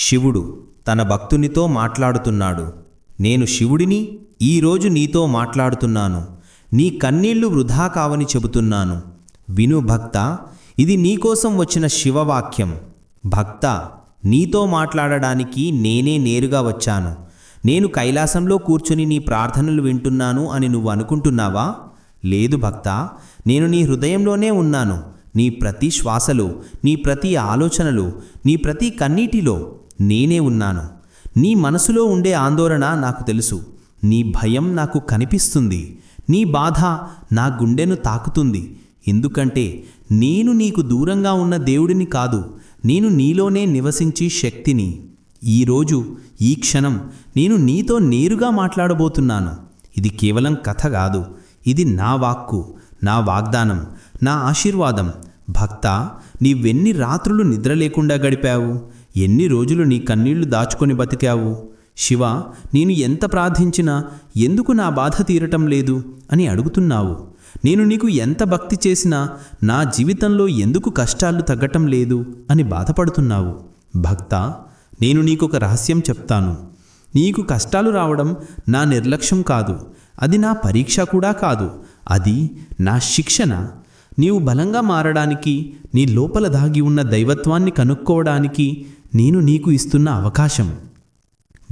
శివుడు తన భక్తునితో మాట్లాడుతున్నాడు. నేను శివుడిని ఈరోజు నీతో మాట్లాడుతున్నాను. నీ కన్నీళ్ళు వృధా కావని చెబుతున్నాను. విను భక్త ఇది నీకోసం వచ్చిన శివవాక్యం. భక్త నీతో మాట్లాడడానికి నేనే నేరుగా వచ్చాను. నేను కైలాసంలో కూర్చుని నీ ప్రార్థనలు వింటున్నాను అని నువ్వు అనుకుంటున్నావా? లేదు భక్త నేను నీ హృదయంలోనే ఉన్నాను. నీ ప్రతి శ్వాసలు నీ ప్రతి ఆలోచనలు నీ ప్రతి కన్నీటిలో నేనే ఉన్నాను. నీ మనసులో ఉండే ఆందోళన నాకు తెలుసు. నీ భయం నాకు కనిపిస్తుంది. నీ బాధ నా గుండెను తాకుతుంది. ఎందుకంటే నేను నీకు దూరంగా ఉన్న దేవుడిని కాదు నేను నీలోనే నివసించి శక్తిని. ఈరోజు ఈ క్షణం నేను నీతో నేరుగా మాట్లాడబోతున్నాను. ఇది కేవలం కథ కాదు. ఇది నా వాక్కు నా వాగ్దానం నా ఆశీర్వాదం. భక్త నీవెన్ని రాత్రులు నిద్ర లేకుండా గడిపావు? ఎన్ని రోజులు నీ కన్నీళ్ళు దాచుకొని బతికావు? శివ నేను ఎంత ప్రార్థించినా ఎందుకు నా బాధ తీరటం లేదు అని అడుగుతున్నావు. నేను నీకు ఎంత భక్తి చేసినా నా జీవితంలో ఎందుకు కష్టాలు తగ్గటం లేదు అని బాధపడుతున్నావు. భక్త నేను నీకొక రహస్యం చెప్తాను. నీకు కష్టాలు రావడం నా నిర్లక్ష్యం కాదు. అది నా పరీక్ష కూడా కాదు. అది నా శిక్షణ. నీవు బలంగా మారడానికి నీ లోపల దాగి ఉన్న దైవత్వాన్ని కనుక్కోవడానికి నేను నీకు ఇస్తున్న అవకాశం.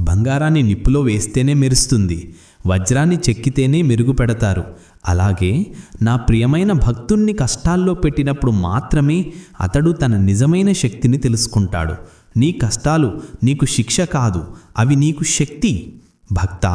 బంగారాన్ని నిప్పులో వేస్తేనే మెరుస్తుంది వజ్రాన్ని చెక్కితేనే మెరుగుపెడతారు. అలాగే నా ప్రియమైన భక్తుణ్ణి కష్టాల్లో పెట్టినప్పుడు మాత్రమే అతడు తన నిజమైన శక్తిని తెలుసుకుంటాడు. నీ కష్టాలు నీకు శిక్ష కాదు అవి నీకు శక్తి. భక్త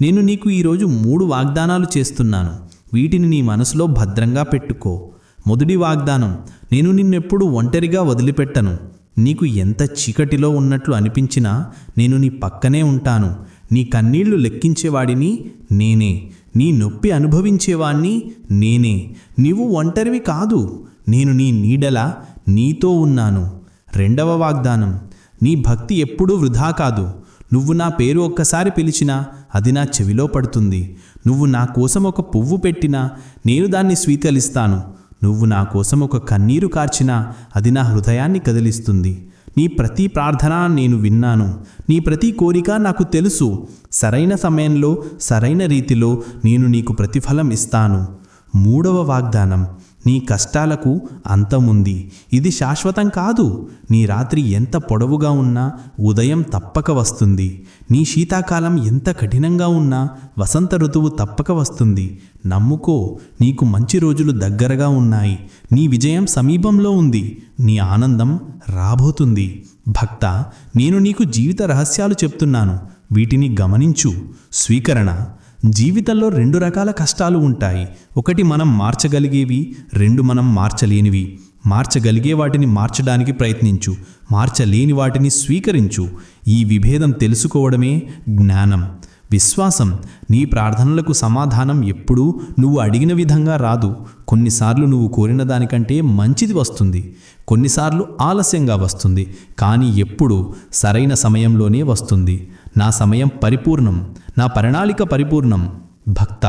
నేను నీకు ఈరోజు మూడు వాగ్దానాలు చేస్తున్నాను. వీటిని నీ మనసులో భద్రంగా పెట్టుకో. మొదటి వాగ్దానం నేను నిన్నెప్పుడు ఒంటరిగా వదిలిపెట్టను. నీకు ఎంత చీకటిలో ఉన్నట్లు అనిపించినా నేను నీ పక్కనే ఉంటాను. నీ కన్నీళ్ళు లెక్కించేవాడిని నేనే. నీ నొప్పి అనుభవించేవాణ్ణి నేనే. నీవు ఒంటరివి కాదు. నేను నీ నీడల నీతో ఉన్నాను. రెండవ వాగ్దానం. నీ భక్తి ఎప్పుడూ వృధా కాదు. నువ్వు నా పేరు ఒక్కసారి పిలిచినా అది నా చెవిలో పడుతుంది. నువ్వు నా కోసం ఒక పువ్వు పెట్టినా నేను దాన్ని స్వీకరిస్తాను. నువ్వు నా కోసం ఒక కన్నీరు కార్చినా అది నా హృదయాన్ని కదిలిస్తుంది. నీ ప్రతి ప్రార్థన నేను విన్నాను. నీ ప్రతి కోరిక నాకు తెలుసు. సరైన సమయంలో సరైన రీతిలో నేను నీకు ప్రతిఫలం ఇస్తాను. మూడవ వాగ్దానం. నీ కష్టాలకు అంతముంది. ఇది శాశ్వతం కాదు. నీ రాత్రి ఎంత పొడవుగా ఉన్నా ఉదయం తప్పక వస్తుంది. నీ శీతాకాలం ఎంత కఠినంగా ఉన్నా వసంత ఋతువు తప్పక వస్తుంది. నమ్ముకో నీకు మంచి రోజులు దగ్గరగా ఉన్నాయి. నీ విజయం సమీపంలో ఉంది. నీ ఆనందం రాబోతుంది. భక్త నేను నీకు జీవిత రహస్యాలు చెప్తున్నాను. వీటిని గమనించు. స్వీకరణ జీవితంలో రెండు రకాల కష్టాలు ఉంటాయి. ఒకటి మనం మార్చగలిగేవి రెండు మనం మార్చలేనివి. మార్చగలిగే వాటిని మార్చడానికి ప్రయత్నించు. మార్చలేని వాటిని స్వీకరించు. ఈ విభేదం తెలుసుకోవడమే జ్ఞానం. విశ్వాసం. నీ ప్రార్థనలకు సమాధానం ఎప్పుడూ నువ్వు అడిగిన విధంగా రాదు. కొన్నిసార్లు నువ్వు కోరిన దానికంటే మంచిది వస్తుంది. కొన్నిసార్లు ఆలస్యంగా వస్తుంది. కానీ ఎప్పుడు సరైన సమయంలోనే వస్తుంది. నా సమయం పరిపూర్ణం నా ప్రణాళిక పరిపూర్ణం. భక్త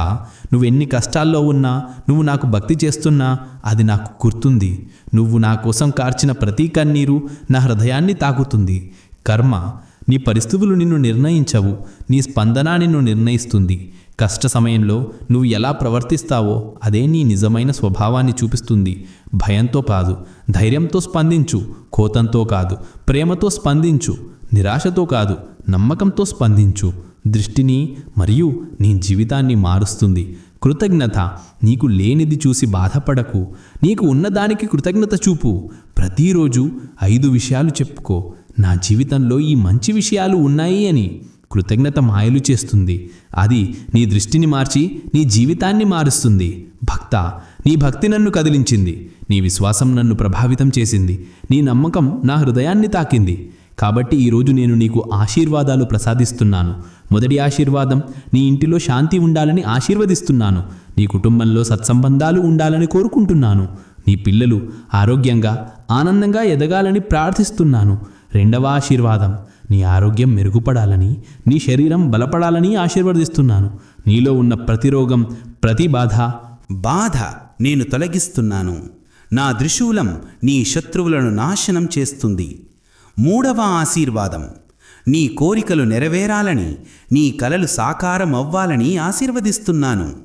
నువ్వెన్ని కష్టాల్లో ఉన్నా నువ్వు నాకు భక్తి చేస్తున్నా అది నాకు గుర్తుంది. నువ్వు నా కోసం కార్చిన ప్రతి కన్నీరు నా హృదయాన్ని తాకుతుంది. కర్మ నీ పరిస్థితులు నిన్ను నిర్ణయించవు నీ స్పందన నిన్ను నిర్ణయిస్తుంది. కష్ట సమయంలో నువ్వు ఎలా ప్రవర్తిస్తావో అదే నీ నిజమైన స్వభావాన్ని చూపిస్తుంది. భయంతో కాదు ధైర్యంతో స్పందించు కోతంతో కాదు ప్రేమతో స్పందించు. నిరాశతో కాదు నమ్మకంతో స్పందించు. దృష్టిని మరియు నీ జీవితాన్ని మారుస్తుంది. కృతజ్ఞత నీకు లేనిది చూసి బాధపడకు. నీకు ఉన్నదానికి కృతజ్ఞత చూపు. ప్రతిరోజు ఐదు విషయాలు చెప్పుకో. నా జీవితంలో ఈ మంచి విషయాలు ఉన్నాయి అని కృతజ్ఞత మాయలు చేస్తుంది. అది నీ దృష్టిని మార్చి నీ జీవితాన్ని మారుస్తుంది. భక్త నీ భక్తి నన్ను కదిలించింది. నీ విశ్వాసం నన్ను ప్రభావితం చేసింది. నీ నమ్మకం నా హృదయాన్ని తాకింది. కాబట్టి ఈరోజు నేను నీకు ఆశీర్వాదాలు ప్రసాదిస్తున్నాను. మొదటి ఆశీర్వాదం నీ ఇంటిలో శాంతి ఉండాలని ఆశీర్వదిస్తున్నాను. నీ కుటుంబంలో సత్సంబంధాలు ఉండాలని కోరుకుంటున్నాను. నీ పిల్లలు ఆరోగ్యంగా ఆనందంగా ఎదగాలని ప్రార్థిస్తున్నాను. రెండవ ఆశీర్వాదం నీ ఆరోగ్యం మెరుగుపడాలని నీ శరీరం బలపడాలని ఆశీర్వదిస్తున్నాను. నీలో ఉన్న ప్రతి రోగం ప్రతి బాధ బాధ నేను తొలగిస్తున్నాను. నా త్రిశూలం నీ శత్రువులను నాశనం చేస్తుంది. మూడవ ఆశీర్వాదం. నీ కోరికలు నెరవేరాలని నీ కలలు సాకారం అవ్వాలని ఆశీర్వదిస్తున్నాను.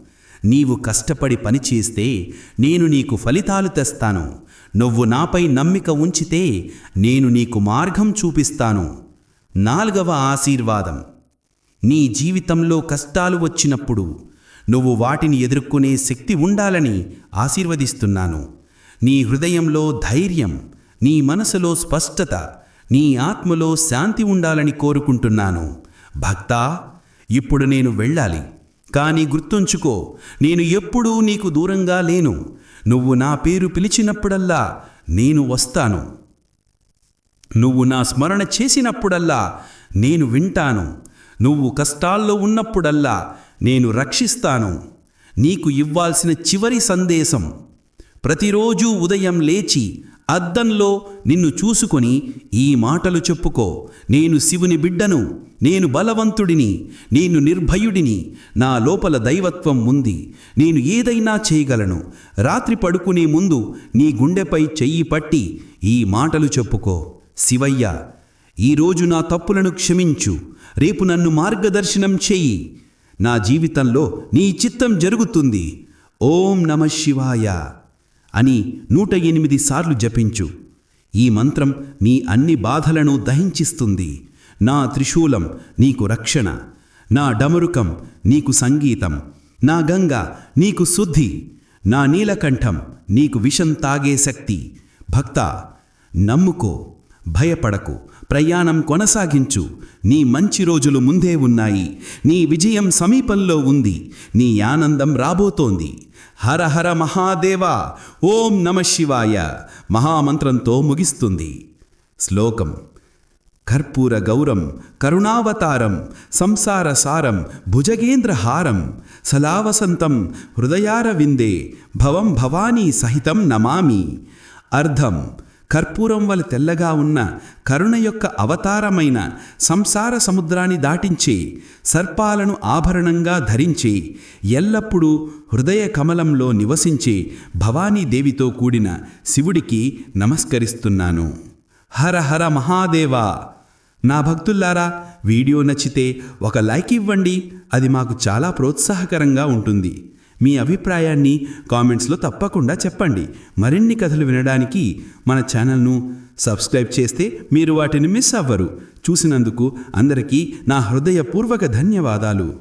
నీవు కష్టపడి పనిచేస్తే నేను నీకు ఫలితాలు తెస్తాను. నువ్వు నాపై నమ్మిక ఉంచితే నేను నీకు మార్గం చూపిస్తాను. నాలుగవ ఆశీర్వాదం. నీ జీవితంలో కష్టాలు వచ్చినప్పుడు నువ్వు వాటిని ఎదుర్కొనే శక్తి ఉండాలని ఆశీర్వదిస్తున్నాను. నీ హృదయంలో ధైర్యం నీ మనసులో స్పష్టత నీ ఆత్మలో శాంతి ఉండాలని కోరుకుంటున్నాను. భక్తా ఇప్పుడు నేను వెళ్ళాలి. కానీ గుర్తుంచుకో నేను ఎప్పుడూ నీకు దూరంగా లేను. నువ్వు నా పేరు పిలిచినప్పుడల్లా నేను వస్తాను. నువ్వు నా స్మరణ చేసినప్పుడల్లా నేను వింటాను. నువ్వు కష్టాల్లో ఉన్నప్పుడల్లా నేను రక్షిస్తాను. నీకు ఇవ్వాల్సిన చివరి సందేశం ప్రతిరోజు ఉదయం లేచి అద్దంలో నిన్ను చూసుకొని ఈ మాటలు చెప్పుకో. నేను శివుని బిడ్డను నేను బలవంతుడిని నేను నిర్భయుడిని నా లోపల దైవత్వం ఉంది. నేను ఏదైనా చేయగలను. రాత్రి పడుకునే ముందు నీ గుండెపై చెయ్యి పట్టి ఈ మాటలు చెప్పుకో. శివయ్య ఈరోజు నా తప్పులను క్షమించు. రేపు నన్ను మార్గదర్శనం చెయ్యి. నా జీవితంలో నీ చిత్తం జరుగుతుంది. ఓం నమ శివాయ. అని నూట ఎనిమిది సార్లు జపించు. ఈ మంత్రం నీ అన్ని బాధలను దహించిస్తుంది. నా త్రిశూలం నీకు రక్షణ. నా డమరుకం నీకు సంగీతం. నా గంగ నీకు శుద్ధి. నా నీలకంఠం నీకు విషం తాగే శక్తి. భక్త నమ్ముకో భయపడకు. ప్రయాణం కొనసాగించు. నీ మంచి రోజులు ముందే ఉన్నాయి. నీ విజయం సమీపంలో ఉంది. నీ ఆనందం రాబోతోంది. హర హర మహాదేవ! ఓం నమ శివాయ! మహామంత్రంతో ముగిస్తుంది. శ్లోకం. కర్పూర గౌరం కరుణావతారం సంసార సారం భుజగేంద్రహారం సలావసంతం హృదయార విందే భవం భవానీ సహితం నమామి. అర్థం కర్పూరం వల తెల్లగా ఉన్న కరుణ యొక్క అవతారమైన సంసార సముద్రాన్ని దాటించి సర్పాలను ఆభరణంగా ధరించి ఎల్లప్పుడూ హృదయ కమలంలో నివసించే భవానీదేవితో కూడిన శివుడికి నమస్కరిస్తున్నాను. హర హర మహాదేవా! నా భక్తుల్లారా వీడియో నచ్చితే ఒక లైక్ ఇవ్వండి. అది మాకు చాలా ప్రోత్సాహకరంగా ఉంటుంది. మీ అభిప్రాయాన్ని కామెంట్స్లో తప్పకుండా చెప్పండి. మరిన్ని కథలు వినడానికి మన ఛానల్ను సబ్స్క్రైబ్ చేస్తే మీరు వాటిని మిస్ అవ్వరు. చూసినందుకు అందరికీ నా హృదయపూర్వక ధన్యవాదాలు.